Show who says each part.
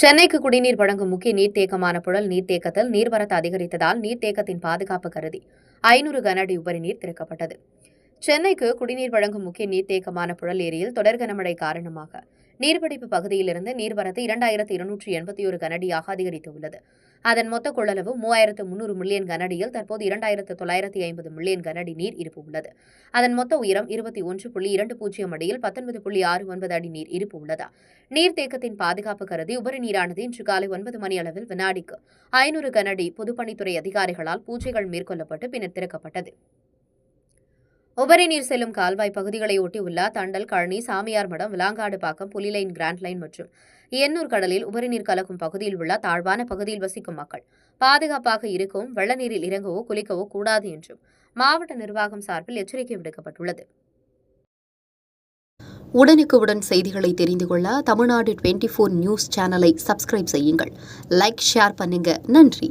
Speaker 1: சென்னைக்கு குடிநீர் வழங்கும் முக்கிய நீர்த்தேக்கமான புழல் நீர்த்தேக்கத்தில் நீர்வரத்து அதிகரித்ததால் நீர்த்தேக்கத்தின் பாதுகாப்பு கருதி ஐநூறு கனஅடி உபரி நீர் திறக்கப்பட்டது. சென்னைக்கு குடிநீர் வழங்கும் முக்கிய நீர்த்தேக்கமான புழல் ஏரியில் தொடர் கனமழை காரணமாக நீர்பிடிப்பு பகுதியிலிருந்து நீர்வரத்து இரண்டாயிரத்து இருநூற்றி எண்பத்தி ஒரு கனஅடியாக அதிகரித்துள்ளது. அதன் மொத்த கொள்ளளவு மூவாயிரத்து முன்னூறு மில்லியன் கனடியில் தற்போது இரண்டாயிரத்து தொள்ளாயிரத்தி ஐம்பது மில்லியன் கனடி நீர் இருப்பு உள்ளது. அதன் மொத்த உயரம் இருபத்தி ஒன்று புள்ளி இரண்டு பூஜ்ஜியம் அடியில் பத்தொன்பது புள்ளி ஆறு ஒன்பது அடி நீர் இருப்பு உள்ளதா? நீர்த்தேக்கத்தின் பாதுகாப்பு கருதி உபரி நீரானது இன்று காலை ஒன்பது மணி அளவில் வினாடிக்கு ஐநூறு கனடி பொதுப்பணித்துறை அதிகாரிகளால் பூஜைகள் மேற்கொள்ளப்பட்டு பின்னர் திறக்கப்பட்டது. உபரி நீர் செல்லும் கால்வாய் பகுதிகளை ஒட்டியுள்ள தண்டல் கழனி சாமியார் மடம் விலாங்காடு பாக்கம் புலிலைன் கிராண்ட் லைன் மற்றும் எண்ணூர் கடலில் உபரி நீர் கலக்கும் பகுதியில் உள்ள தாழ்வான பகுதியில் வசிக்கும் மக்கள். பாதுகாப்பாக இருக்கவும் வெள்ள நீரில் இறங்கவோ குளிக்கவோ கூடாது என்றும் மாவட்ட நிர்வாகம் சார்பில் எச்சரிக்கை விடுக்கப்பட்டுள்ளது.
Speaker 2: உடனுக்குடன் செய்திகளை தெரிந்து கொள்ள தமிழ்நாடு டுவெண்ட்டி ஃபோர் நியூஸ் சேனலை சப்ஸ்கிரைப் செய்யுங்கள். லைக் ஷேர் பண்ணுங்க. நன்றி.